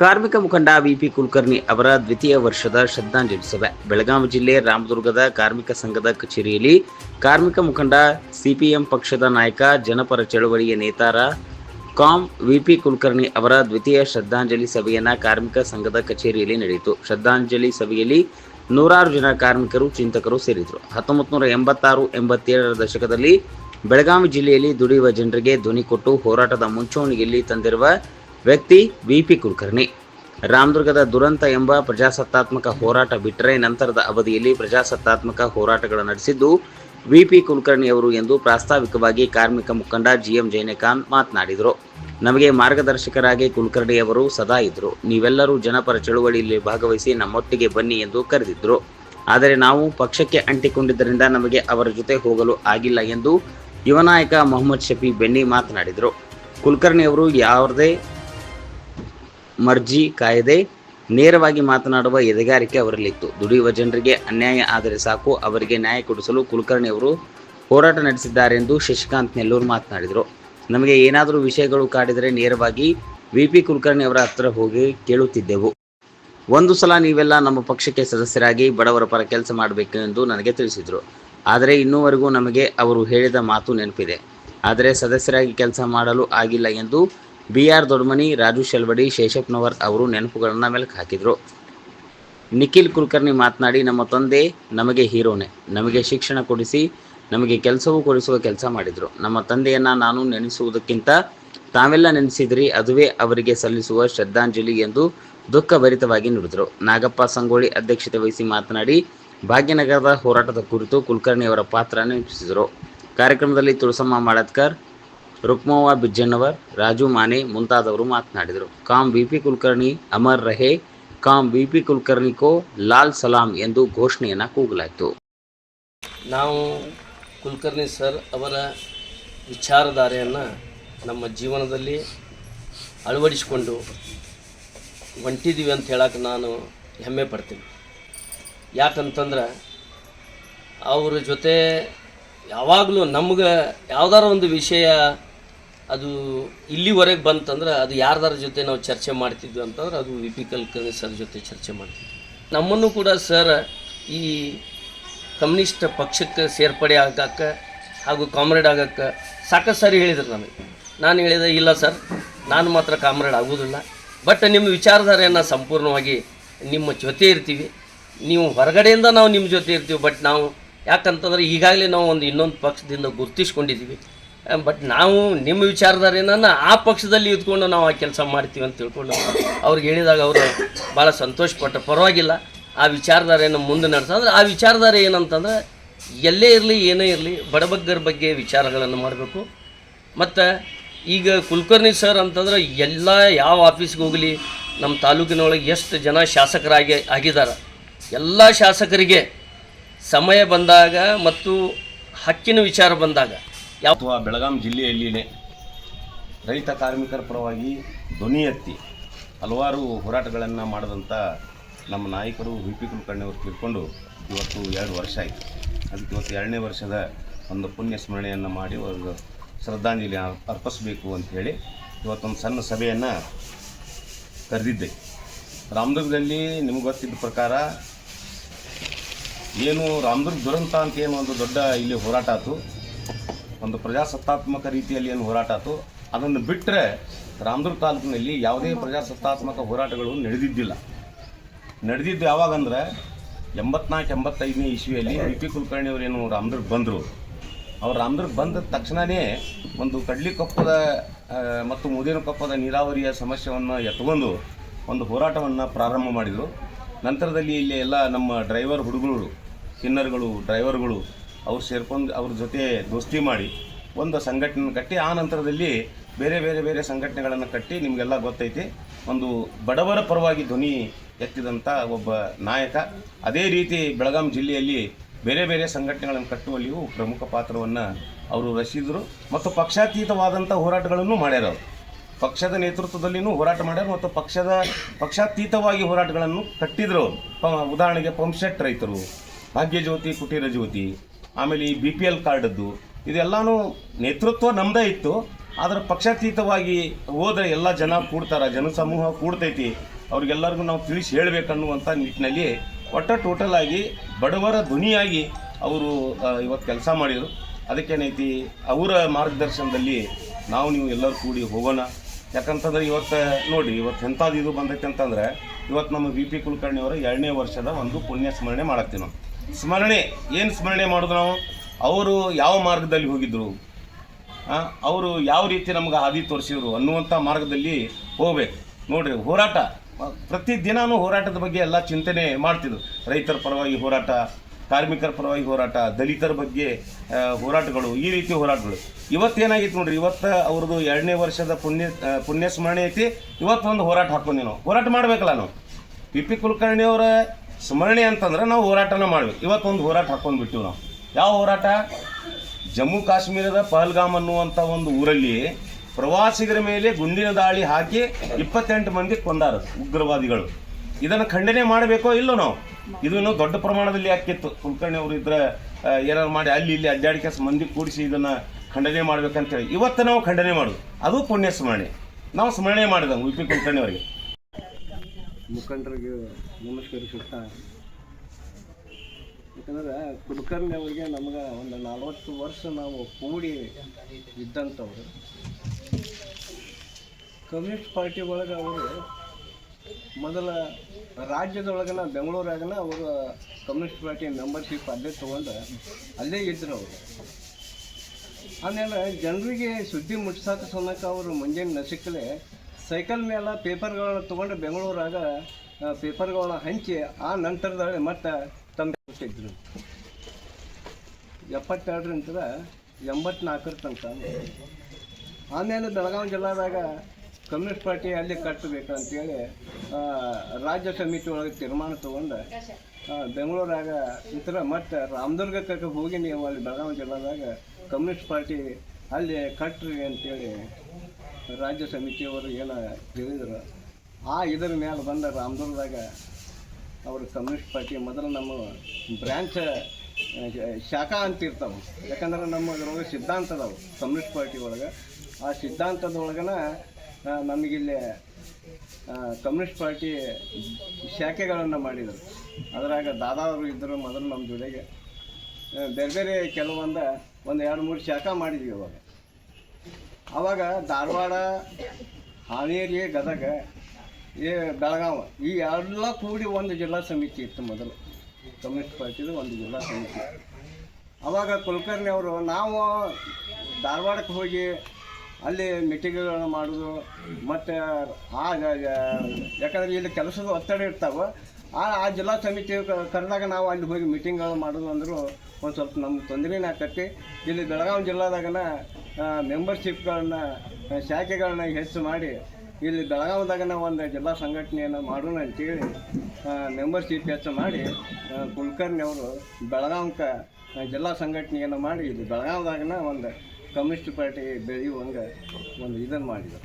ಕಾರ್ಮಿಕ ಮುಖಂಡ ವಿಪಿ ಕುಲಕರ್ಣಿ ಅವರ ದ್ವಿತೀಯ ವರ್ಷದ ಶ್ರದ್ಧಾಂಜಲಿ ಸಭೆ. ಬೆಳಗಾವಿ ಜಿಲ್ಲೆ ರಾಮದುರ್ಗದ ಕಾರ್ಮಿಕ ಸಂಘದ ಕಚೇರಿಯಲ್ಲಿ ಕಾರ್ಮಿಕ ಮುಖಂಡ ಸಿಪಿಎಂ ಪಕ್ಷದ ನಾಯಕ, ಜನಪರ ಚಳವಳಿಯ ನೇತಾರ ಕಾಂ ವಿಪಿ ಕುಲಕರ್ಣಿ ಅವರ ದ್ವಿತೀಯ ಶ್ರದ್ಧಾಂಜಲಿ ಸಭೆಯನ್ನ ಕಾರ್ಮಿಕ ಸಂಘದ ಕಚೇರಿಯಲ್ಲಿ ನಡೆಯಿತು. ಶ್ರದ್ಧಾಂಜಲಿ ಸಭೆಯಲ್ಲಿ ನೂರಾರು ಜನ ಕಾರ್ಮಿಕರು, ಚಿಂತಕರು ಸೇರಿದರು ಹತ್ತೊಂಬತ್ತು ನೂರ ಎಂಬತ್ತಾರು, ಎಂಬತ್ತೇಳರ ದಶಕದಲ್ಲಿ ಬೆಳಗಾವಿ ಜಿಲ್ಲೆಯಲ್ಲಿ ದುಡಿಯುವ ಜನರಿಗೆ ಧ್ವನಿ ಕೊಟ್ಟು ಹೋರಾಟದ ಮುಂಚೂಣಿಯಲ್ಲಿ ತಂದಿರುವ ವ್ಯಕ್ತಿ ವಿಪಿ ಕುಲಕರ್ಣಿ. ರಾಮದುರ್ಗದ ದುರಂತ ಎಂಬ ಪ್ರಜಾಸತ್ತಾತ್ಮಕ ಹೋರಾಟ ಬಿಟ್ಟರೆ ನಂತರದ ಅವಧಿಯಲ್ಲಿ ಪ್ರಜಾಸತ್ತಾತ್ಮಕ ಹೋರಾಟಗಳು ನಡೆಸಿದ್ದು ವಿಪಿ ಕುಲಕರ್ಣಿ ಅವರು ಎಂದು ಪ್ರಾಸ್ತಾವಿಕವಾಗಿ ಕಾರ್ಮಿಕ ಮುಖಂಡ ಜಿ ಎಂ ಜೈನಕಾಂತ್ ಮಾತನಾಡಿದರು. ನಮಗೆ ಮಾರ್ಗದರ್ಶಕರಾಗಿ ಕುಲಕರ್ಣಿ ಅವರು ಸದಾ ಇದ್ದರು. ನೀವೆಲ್ಲರೂ ಜನಪರ ಚಳುವಳಿಯಲ್ಲಿ ಭಾಗವಹಿಸಿ ನಮ್ಮೊಟ್ಟಿಗೆ ಬನ್ನಿ ಎಂದು ಕರೆದಿದ್ದರು. ಆದರೆ ನಾವು ಪಕ್ಷಕ್ಕೆ ಅಂಟಿಕೊಂಡಿದ್ದರಿಂದ ನಮಗೆ ಅವರ ಜೊತೆ ಹೋಗಲು ಆಗಿಲ್ಲ ಎಂದು ಯುವ ನಾಯಕ ಮೊಹಮ್ಮದ್ ಶಫಿ ಬೆನ್ನಿ ಮಾತನಾಡಿದರು. ಕುಲಕರ್ಣಿ ಅವರು ಯಾವುದೇ ಮರ್ಜಿ ಕಾಯ್ದೆ ನೇರವಾಗಿ ಮಾತನಾಡುವ ಎದೆಗಾರಿಕೆ ಅವರಲ್ಲಿತ್ತು. ದುಡಿಯುವ ಜನರಿಗೆ ಅನ್ಯಾಯ ಆದರೆ ಸಾಕು, ಅವರಿಗೆ ನ್ಯಾಯ ಕೊಡಿಸಲು ಕುಲಕರ್ಣಿ ಅವರು ಹೋರಾಟ ನಡೆಸಿದ್ದಾರೆಂದು ಶಶಿಕಾಂತ್ ನೆಲ್ಲೂರು ಮಾತನಾಡಿದರು. ನಮಗೆ ಏನಾದರೂ ವಿಷಯಗಳು ಕಾಡಿದರೆ ನೇರವಾಗಿ ವಿ. ಪಿ. ಕುಲಕರ್ಣಿ ಅವರ ಹತ್ರ ಹೋಗಿ ಕೇಳುತ್ತಿದ್ದೆವು. ಒಂದು ಸಲ ನೀವೆಲ್ಲ ನಮ್ಮ ಪಕ್ಷಕ್ಕೆ ಸದಸ್ಯರಾಗಿ ಬಡವರ ಪರ ಕೆಲಸ ಮಾಡಬೇಕು ಎಂದು ನನಗೆ ತಿಳಿಸಿದರು. ಆದರೆ ಇನ್ನೂವರೆಗೂ ನಮಗೆ ಅವರು ಹೇಳಿದ ಮಾತು ನೆನಪಿದೆ. ಆದರೆ ಸದಸ್ಯರಾಗಿ ಕೆಲಸ ಮಾಡಲು ಆಗಿಲ್ಲ ಎಂದು ಬಿ ಆರ್ ದೊಡ್ಮನಿ, ರಾಜು ಶೆಲ್ವಡಿ ಶೇಷಪ್ಪನವರ್ ಅವರು ನೆನಪುಗಳನ್ನು ಮೆಲುಕು ಹಾಕಿದರು. ನಿಖಿಲ್ ಕುಲಕರ್ಣಿ ಮಾತನಾಡಿ, ನಮ್ಮ ತಂದೆ ನಮಗೆ ಹೀರೋನೆ. ನಮಗೆ ಶಿಕ್ಷಣ ಕೊಡಿಸಿ, ನಮಗೆ ಕೆಲಸವೂ ಕೊಡಿಸುವ ಕೆಲಸ ಮಾಡಿದರು. ನಮ್ಮ ತಂದೆಯನ್ನು ನಾನು ನೆನೆಸುವುದಕ್ಕಿಂತ ತಾವೆಲ್ಲ ನೆನೆಸಿದ್ರಿ, ಅದುವೇ ಅವರಿಗೆ ಸಲ್ಲಿಸುವ ಶ್ರದ್ಧಾಂಜಲಿ ಎಂದು ದುಃಖಭರಿತವಾಗಿ ನುಡಿದರು. ನಾಗಪ್ಪ ಸಂಗೋಳಿ ಅಧ್ಯಕ್ಷತೆ ವಹಿಸಿ ಮಾತನಾಡಿ, ಭಾಗ್ಯನಗರದ ಹೋರಾಟದ ಕುರಿತು ಕುಲಕರ್ಣಿ ಅವರ ಪಾತ್ರ ನೆನಪಿಸಿದರು. ಕಾರ್ಯಕ್ರಮದಲ್ಲಿ ತುಳಸಮ್ಮ ಮಾಡತ್ಕರ್ ರುಕ್ಮವ್ವ ಬಿಜ್ಜಣ್ಣವರ್, ರಾಜು ಮಾನೆ ಮುಂತಾದವರು ಮಾತನಾಡಿದರು. ಕಾಮ್ ವಿಪಿ ಕುಲಕರ್ಣಿ ಅಮರ್ ರಹೆ, ಕಾಮ್ ಬಿಪಿ ಕುಲಕರ್ಣಿ ಕೋ ಲಾಲ್ ಸಲಾಂ ಎಂದು ಘೋಷಣೆಯನ್ನು ಕೂಗಲಾಯಿತು. ನಾವು ಕುಲಕರ್ಣಿ ಸರ್ ಅವರ ವಿಚಾರಧಾರೆಯನ್ನು ನಮ್ಮ ಜೀವನದಲ್ಲಿ ಅಳವಡಿಸಿಕೊಂಡು ಹೊಂಟಿದ್ದೀವಿ ಅಂತ ಹೇಳಕ್ಕೆ ನಾನು ಹೆಮ್ಮೆ ಪಡ್ತೀನಿ. ಯಾಕಂತಂದ್ರೆ ಅವರ ಜೊತೆ ಯಾವಾಗಲೂ ನಮ್ಗೆ ಯಾವ್ದಾರ ಒಂದು ವಿಷಯ ಅದು ಇಲ್ಲಿವರೆಗೆ ಬಂತಂದ್ರೆ ಅದು ಯಾರ್ದಾರ ಜೊತೆ ನಾವು ಚರ್ಚೆ ಮಾಡ್ತಿದ್ವಿ ಅಂತಂದ್ರೆ ಅದು ವಿ ಪಿ ಕಲ್ಕರ್ಣಿ ಸರ್ ಜೊತೆ ಚರ್ಚೆ ಮಾಡ್ತಿದ್ವಿ. ನಮ್ಮನ್ನು ಕೂಡ ಸರ್ ಈ ಕಮ್ಯುನಿಸ್ಟ್ ಪಕ್ಷಕ್ಕೆ ಸೇರ್ಪಡೆ ಆಗಕ್ಕೆ ಹಾಗೂ ಕಾಮ್ರೇಡ್ ಆಗಕ್ಕೆ ಸಾಕಷ್ಟು ಸಾರಿ ಹೇಳಿದ್ರು ನಮಗೆ. ನಾನು ಹೇಳಿದೆ, ಇಲ್ಲ ಸರ್, ನಾನು ಮಾತ್ರ ಕಾಮ್ರೇಡ್ ಆಗೋದಿಲ್ಲ. ಬಟ್ ನಿಮ್ಮ ವಿಚಾರಧಾರೆಯನ್ನು ಸಂಪೂರ್ಣವಾಗಿ ನಿಮ್ಮ ಜೊತೆ ಇರ್ತೀವಿ. ನೀವು ಹೊರಗಡೆಯಿಂದ ನಾವು ನಿಮ್ಮ ಜೊತೆ ಇರ್ತೀವಿ, ಬಟ್ ನಾವು ಯಾಕಂತಂದ್ರೆ ಈಗಾಗಲೇ ನಾವು ಒಂದು ಇನ್ನೊಂದು ಪಕ್ಷದಿಂದ ಗುರುತಿಸ್ಕೊಂಡಿದ್ದೀವಿ. ಬಟ್ ನಾವು ನಿಮ್ಮ ವಿಚಾರಧಾರೆಯನ್ನು ಆ ಪಕ್ಷದಲ್ಲಿ ಇದ್ಕೊಂಡು ನಾವು ಆ ಕೆಲಸ ಮಾಡ್ತೀವಿ ಅಂತ ತಿಳ್ಕೊಂಡು ಅವ್ರಿಗೆ ಹೇಳಿದಾಗ ಅವರು ಭಾಳ ಸಂತೋಷಪಟ್ಟರು ಪರವಾಗಿಲ್ಲ. ಆ ವಿಚಾರಧಾರೆಯನ್ನು ಮುಂದೆ ನಡೆಸಂದ್ರೆ ಆ ವಿಚಾರಧಾರೆ ಏನಂತಂದ್ರೆ ಎಲ್ಲೇ ಇರಲಿ, ಏನೇ ಇರಲಿ, ಬಡಬಗ್ಗರ ಬಗ್ಗೆ ವಿಚಾರಗಳನ್ನು ಮಾಡಬೇಕು. ಮತ್ತು ಈಗ ಕುಲಕರ್ಣಿ ಸರ್ ಅಂತಂದ್ರೆ ಎಲ್ಲ ಯಾವ ಆಫೀಸ್ಗೆ ಹೋಗಲಿ, ನಮ್ಮ ತಾಲೂಕಿನೊಳಗೆ ಎಷ್ಟು ಜನ ಶಾಸಕರಾಗಿ ಆಗಿದ್ದಾರೆ. ಎಲ್ಲ ಶಾಸಕರಿಗೆ ಸಮಯ ಬಂದಾಗ ಮತ್ತು ಹಕ್ಕಿನ ವಿಚಾರ ಬಂದಾಗ ಯಾವ ಬೆಳಗಾಂ ಜಿಲ್ಲೆಯಲ್ಲಿಯೇ ರೈತ ಕಾರ್ಮಿಕರ ಪರವಾಗಿ ಧ್ವನಿ ಎತ್ತಿ ಹಲವಾರು ಹೋರಾಟಗಳನ್ನು ಮಾಡಿದಂಥ ನಮ್ಮ ನಾಯಕರು ವಿ ಪಿ ಕುಲಕರ್ಣಿಯವರು ತಿಳ್ಕೊಂಡು ಇವತ್ತು ಎರಡು ವರ್ಷ ಆಯಿತು. ಅದಕ್ಕೆ ಇವತ್ತು ಎರಡನೇ ವರ್ಷದ ಒಂದು ಪುಣ್ಯ ಸ್ಮರಣೆಯನ್ನು ಮಾಡಿ ಅವ್ರಿಗೆ ಶ್ರದ್ಧಾಂಜಲಿ ಅಂತ ಅರ್ಪಿಸಬೇಕು ಅಂಥೇಳಿ ಇವತ್ತೊಂದು ಸಣ್ಣ ಸಭೆಯನ್ನು ಕರೆದಿದ್ದೆ. ರಾಮದುರ್ಗದಲ್ಲಿ ನಿಮ್ಗೆ ಗೊತ್ತಿದ್ದ ಪ್ರಕಾರ ಏನು ರಾಮದುರ್ಗ ದುರಂತ ಅಂತ ಏನು ಒಂದು ದೊಡ್ಡ ಇಲ್ಲಿ ಹೋರಾಟ ಆಯಿತು ಒಂದು ಪ್ರಜಾಸತ್ತಾತ್ಮಕ ರೀತಿಯಲ್ಲಿ ಏನು ಹೋರಾಟ ಆಯಿತು ಅದನ್ನು ಬಿಟ್ಟರೆ ರಾಮದುರ್ಗ ತಾಲೂಕಿನಲ್ಲಿ ಯಾವುದೇ ಪ್ರಜಾಸತ್ತಾತ್ಮಕ ಹೋರಾಟಗಳು ನಡೆದಿದ್ದಿಲ್ಲ. ನಡೆದಿದ್ದು ಯಾವಾಗಂದ್ರೆ ಎಂಬತ್ನಾಲ್ಕು, ಎಂಬತ್ತೈದನೇ ಇಸ್ವಿಯಲ್ಲಿ ವಿ ಪಿ ಕುಲಕರ್ಣಿ ಅವರೇನು ರಾಮದುರ್ಗ ಬಂದರು. ಅವ್ರು ರಾಮದುರ್ಗ ಬಂದ ತಕ್ಷಣವೇ ಒಂದು ಕಡ್ಲಿಕೊಪ್ಪದ ಮತ್ತು ಮುದಿನಕೊಪ್ಪದ ನೀರಾವರಿಯ ಸಮಸ್ಯೆಯನ್ನು ಎತ್ಕೊಂಡು ಒಂದು ಹೋರಾಟವನ್ನು ಪ್ರಾರಂಭ ಮಾಡಿದರು. ನಂತರದಲ್ಲಿ ಇಲ್ಲಿ ಎಲ್ಲ ನಮ್ಮ ಡ್ರೈವರ್ ಹುಡುಗರು, ಕಿನ್ನರ್ಗಳು, ಡ್ರೈವರ್ಗಳು ಅವ್ರು ಸೇರ್ಕೊಂಡು ಅವ್ರ ಜೊತೆ ದೋಸ್ತಿ ಮಾಡಿ ಒಂದು ಸಂಘಟನೆ ಕಟ್ಟಿ, ಆ ನಂತರದಲ್ಲಿ ಬೇರೆ ಬೇರೆ ಬೇರೆ ಸಂಘಟನೆಗಳನ್ನು ಕಟ್ಟಿ ನಿಮಗೆಲ್ಲ ಗೊತ್ತೈತಿ. ಒಂದು ಬಡವರ ಪರವಾಗಿ ಧ್ವನಿ ಎತ್ತಿದಂಥ ಒಬ್ಬ ನಾಯಕ. ಅದೇ ರೀತಿ ಬೆಳಗಾಂ ಜಿಲ್ಲೆಯಲ್ಲಿ ಬೇರೆ ಬೇರೆ ಸಂಘಟನೆಗಳನ್ನು ಕಟ್ಟುವಲ್ಲಿಯೂ ಪ್ರಮುಖ ಪಾತ್ರವನ್ನು ಅವರು ರಚಿಸಿದರು ಮತ್ತು ಪಕ್ಷಾತೀತವಾದಂಥ ಹೋರಾಟಗಳನ್ನು ಮಾಡ್ಯಾರ ಪಕ್ಷದ ನೇತೃತ್ವದಲ್ಲಿನೂ ಹೋರಾಟ ಮಾಡ್ಯಾರ ಮತ್ತು ಪಕ್ಷದ ಪಕ್ಷಾತೀತವಾಗಿ ಹೋರಾಟಗಳನ್ನು ಕಟ್ಟಿದ್ರು ಪ, ಉದಾಹರಣೆಗೆ ಪಂಪ್ಸೆಟ್ ರೈತರು, ಭಾಗ್ಯಜ್ಯೋತಿ ಕುಟೀರ ಜ್ಯೋತಿ ಆಮೇಲೆ ಈ ಬಿ ಪಿ ಎಲ್ ಕಾರ್ಡದ್ದು, ಇದೆಲ್ಲನೂ ನೇತೃತ್ವ ನಮ್ಮದೇ ಇತ್ತು. ಆದರೆ ಪಕ್ಷಾತೀತವಾಗಿ ಹೋದ್ರೆ ಎಲ್ಲ ಜನ ಕೂಡ್ತಾರ, ಜನಸಮೂಹ ಕೂಡ್ತೈತಿ. ಅವ್ರಿಗೆಲ್ಲರಿಗೂ ನಾವು ತಿಳಿಸಿ ಹೇಳಬೇಕನ್ನುವಂಥ ನಿಟ್ಟಿನಲ್ಲಿ ಒಟ್ಟ ಟೋಟಲ್ ಆಗಿ ಬಡವರ ಧ್ವನಿಯಾಗಿ ಅವರು ಇವತ್ತು ಕೆಲಸ ಮಾಡಿದರು. ಅದಕ್ಕೇನೈತಿ ಅವರ ಮಾರ್ಗದರ್ಶನದಲ್ಲಿ ನಾವು ನೀವು ಎಲ್ಲರೂ ಕೂಡಿ ಹೋಗೋಣ. ಯಾಕಂತಂದ್ರೆ ಇವತ್ತು ನೋಡಿ ಇವತ್ತು ಎಂಥದ್ದು ಇದು ಬಂದೈತೆ ಅಂತಂದ್ರೆ, ಇವತ್ತು ನಮ್ಮ ವಿ ಪಿ ಕುಲಕರ್ಣಿ ಅವರ ಎರಡನೇ ವರ್ಷದ ಒಂದು ಪುಣ್ಯ ಸ್ಮರಣೆ ಮಾಡತ್ತೀವಿ ನಾವು. ಸ್ಮರಣೆ ಏನು ಸ್ಮರಣೆ ಮಾಡೋದು ನಾವು? ಅವರು ಯಾವ ಮಾರ್ಗದಲ್ಲಿ ಹೋಗಿದ್ರು? ಅವರು ಯಾವ ರೀತಿ ನಮ್ಗೆ ಹಾದಿ ತೋರಿಸಿದ್ರು ಅನ್ನುವಂಥ ಮಾರ್ಗದಲ್ಲಿ ಹೋಗ್ಬೇಕು. ನೋಡಿರಿ ಹೋರಾಟ ಅಹ್, ಪ್ರತಿ ದಿನಾನೂ ಹೋರಾಟದ ಬಗ್ಗೆ ಎಲ್ಲ ಚಿಂತನೆ ಮಾಡ್ತಿದ್ರು. ರೈತರ ಪರವಾಗಿ ಹೋರಾಟ ಕಾರ್ಮಿಕರ ಪರವಾಗಿ ಹೋರಾಟ ದಲಿತರ ಬಗ್ಗೆ ಹೋರಾಟಗಳು ಈ ರೀತಿ ಹೋರಾಟಗಳು. ಇವತ್ತೇನಾಗಿತ್ತು ನೋಡ್ರಿ ಇವತ್ತು ಅವ್ರದ್ದು ಎರಡನೇ ವರ್ಷದ ಪುಣ್ಯ ಪುಣ್ಯ ಸ್ಮರಣೆ ಐತಿ. ಇವತ್ತು ಒಂದು ಹೋರಾಟ ಹಾಕೊಂಡಿ ನಾವು. ಹೋರಾಟ ಮಾಡಬೇಕಲ್ಲ ನಾವು. ಪಿ ಪಿ ಕುಲಕರ್ಣಿ ಅವರ ಸ್ಮರಣೆ ಅಂತಂದ್ರೆ ನಾವು ಹೋರಾಟನ ಮಾಡ್ಬೇಕು. ಇವತ್ತೊಂದು ಹೋರಾಟ ಹಾಕೊಂಡ್ಬಿಟ್ಟಿವಿ ನಾವು. ಯಾವ ಹೋರಾಟ? ಜಮ್ಮು ಕಾಶ್ಮೀರದ ಪಹಲ್ಗಾಮ್ ಅನ್ನುವಂಥ ಒಂದು ಊರಲ್ಲಿ ಪ್ರವಾಸಿಗರ ಮೇಲೆ ಗುಂಡಿನ ದಾಳಿ ಹಾಕಿ ಇಪ್ಪತ್ತೆಂಟು ಮಂದಿ ಕೊಂದಾರ ಉಗ್ರವಾದಿಗಳು. ಇದನ್ನು ಖಂಡನೆ ಮಾಡಬೇಕೋ ಇಲ್ಲೋ ನಾವು? ಇದನ್ನು ದೊಡ್ಡ ಪ್ರಮಾಣದಲ್ಲಿ ಯಾಕಿತ್ತು ಕುಲಕರ್ಣಿ ಅವರು ಇದ್ರೆ ಏನಾದ್ರು ಏನಾರು ಮಾಡಿ ಅಲ್ಲಿ ಇಲ್ಲಿ ಅಡ್ಡಾಡಿಕೆ ಮಂದಿ ಕೂಡಿಸಿ ಇದನ್ನು ಖಂಡನೆ ಮಾಡ್ಬೇಕಂತೇಳಿ. ಇವತ್ತು ನಾವು ಖಂಡನೆ ಮಾಡೋದು. ಅದು ಪುಣ್ಯ ಸ್ಮರಣೆ ನಾವು ಸ್ಮರಣೆ ಮಾಡಿದಂಗೆ ಉಪಿ ಕುಲಕರ್ಣಿ ಅವರಿಗೆ. ಮುಖಂಡರಿಗೆ ನಮಸ್ಕರಿಸುತ್ತಾ. ಯಾಕಂದ್ರೆ ಕುಲಕರ್ಣಿ ಅವರಿಗೆ ನಮ್ಗೆ ಒಂದು ನಲವತ್ತು ವರ್ಷ ನಾವು ಕೂಡಿ ಇದ್ದಂಥವ್ರು. ಕಮ್ಯುನಿಸ್ಟ್ ಪಾರ್ಟಿ ಒಳಗೆ ಅವರು ಮೊದಲ ರಾಜ್ಯದೊಳಗನ ಬೆಂಗಳೂರಾಗನ ಅವರು ಕಮ್ಯುನಿಸ್ಟ್ ಪಾರ್ಟಿ ಮೆಂಬರ್ಶಿಪ್ ಅಲ್ಲೇ ತೊಗೊಂಡು ಅಲ್ಲೇ ಇದ್ರು ಅವರು. ಆಮೇಲೆ ಜನರಿಗೆ ಸುದ್ದಿ ಮುಟ್ಸಾಕ ಸಮೇತ ಅವರು ಮುಂಜಾನೆ ನಸಿಕಲೆ ಸೈಕಲ್ ಮೇಲೆ ಪೇಪರ್ಗಳನ್ನ ತೊಗೊಂಡು ಬೆಂಗಳೂರಾಗ ಪೇಪರ್ಗಳನ್ನ ಹಂಚಿ ಆ ನಂತರದಲ್ಲಿ ಮತ್ತೆ ತಮ್ಮ ಕೊಟ್ಟಿದ್ರು. ಎಪ್ಪತ್ತೆರಡರಿಂದ ಎಂಬತ್ನಾಲ್ಕರ ತನಕ. ಆಮೇಲೆ ಬೆಳಗಾವಿ ಜಿಲ್ಲಾದಾಗ ಕಮ್ಯುನಿಸ್ಟ್ ಪಾರ್ಟಿ ಅಲ್ಲಿ ಕಟ್ಟಬೇಕು ಆ, ರಾಜ್ಯ ಸಮಿತಿ ಒಳಗೆ ತೀರ್ಮಾನ ತೊಗೊಂಡು ಬೆಂಗಳೂರಾಗ ಈ ಥರ ಮತ್ತು ರಾಮದುರ್ಗಕ್ಕೆ ಹೋಗಿ ನೀವು ಅಲ್ಲಿ ಬೆಳಗಾವಿ ಜಿಲ್ಲಾದಾಗ ಕಮ್ಯುನಿಸ್ಟ್ ಪಾರ್ಟಿ ಅಲ್ಲಿ ಕಟ್ಟ್ರಿ ಅಂತೇಳಿ ರಾಜ್ಯ ಸಮಿತಿಯವರು ಏನು ಹೇಳಿದ್ರು, ಆ ಇದರ ಮೇಲೆ ಬಂದ ರಾಮದುರ್ಗದಾಗ ಅವರು ಕಮ್ಯುನಿಸ್ಟ್ ಪಾರ್ಟಿ ಮೊದಲು ನಮ್ಮ ಬ್ರ್ಯಾಂಚ್ ಶಾಖಾ ಅಂತ ಇರ್ತಾವೆ. ಯಾಕಂದ್ರೆ ನಮ್ಮ ಅದ್ರೊಳಗೆ ಸಿದ್ಧಾಂತ ಕಮ್ಯುನಿಸ್ಟ್ ಪಾರ್ಟಿ ಒಳಗೆ. ಆ ಸಿದ್ಧಾಂತದೊಳಗನ ನಮಗಿಲ್ಲಿ ಕಮ್ಯುನಿಸ್ಟ್ ಪಾರ್ಟಿ ಶಾಖೆಗಳನ್ನು ಮಾಡಿದರು. ಅದರಾಗ ದಾದಾವರು ಇದ್ದರು ಮೊದಲು ನಮ್ಮ ಜೊತೆಗೆ. ಬೇರೆ ಬೇರೆ ಕೆಲವೊಂದು, ಒಂದು ಎರಡು ಮೂರು ಶಾಖಾ ಮಾಡಿದ್ವಿ ಅವಾಗ ಅವಾಗ ಧಾರವಾಡ, ಹಾವೇರಿ, ಗದಗ, ಏ, ಬೆಳಗಾವಿ, ಈ ಎಲ್ಲ ಕೂಡಿ ಒಂದು ಜಿಲ್ಲಾ ಸಮಿತಿ ಇತ್ತು ಮೊದಲು. ಕಮ್ಯುನಿಸ್ಟ್ ಪಾರ್ಟಿದು ಒಂದು ಜಿಲ್ಲಾ ಸಮಿತಿ. ಅವಾಗ ಕುಲಕರ್ಣಿ ಅವರು ನಾವು ಧಾರವಾಡಕ್ಕೆ ಹೋಗಿ ಅಲ್ಲಿ ಮೀಟಿಂಗ್ಗಳನ್ನು ಮಾಡೋದು, ಮತ್ತು ಆ ಜ- ಜ- ಯಾಕಂದ್ರೆ ಇಲ್ಲಿ ಕೆಲಸದ ಒತ್ತಡ ಇರ್ತಾವೆ ಆ ಜಿಲ್ಲಾ ಸಮಿತಿ ಕರೆದಾಗ ನಾವು ಅಲ್ಲಿ ಹೋಗಿ ಮೀಟಿಂಗ್ಗಳು ಮಾಡೋದು ಅಂದರೂ ಒಂದು ಸ್ವಲ್ಪ ನಮ್ಗೆ ತೊಂದರೆನೇ ಆಕತಿ ಇಲ್ಲಿ ಬೆಳಗಾವಿ ಜಿಲ್ಲಾದಾಗನ ಮೆಂಬರ್ಶಿಪ್ಗಳನ್ನ ಶಾಖೆಗಳನ್ನ ಹೆಚ್ಚು ಮಾಡಿ ಇಲ್ಲಿ ಬೆಳಗಾವಿದಾಗನ ಒಂದು ಜಿಲ್ಲಾ ಸಂಘಟನೆಯನ್ನು ಮಾಡೋಣ ಅಂತೇಳಿ ಮೆಂಬರ್ಶಿಪ್ ಹೆಚ್ಚು ಮಾಡಿ ಕುಲಕರ್ಣಿ ಅವರು ಬೆಳಗಾವಿಕ ಜಿಲ್ಲಾ ಸಂಘಟನೆಯನ್ನು ಮಾಡಿ ಇಲ್ಲಿ ಬೆಳಗಾವಿದಾಗನ ಒಂದು ಕಮ್ಯುನಿಸ್ಟ್ ಪಾರ್ಟಿ ಬೆಳೆಯುವಂಗೆ ಒಂದು ಇದನ್ನು ಮಾಡಿದರು.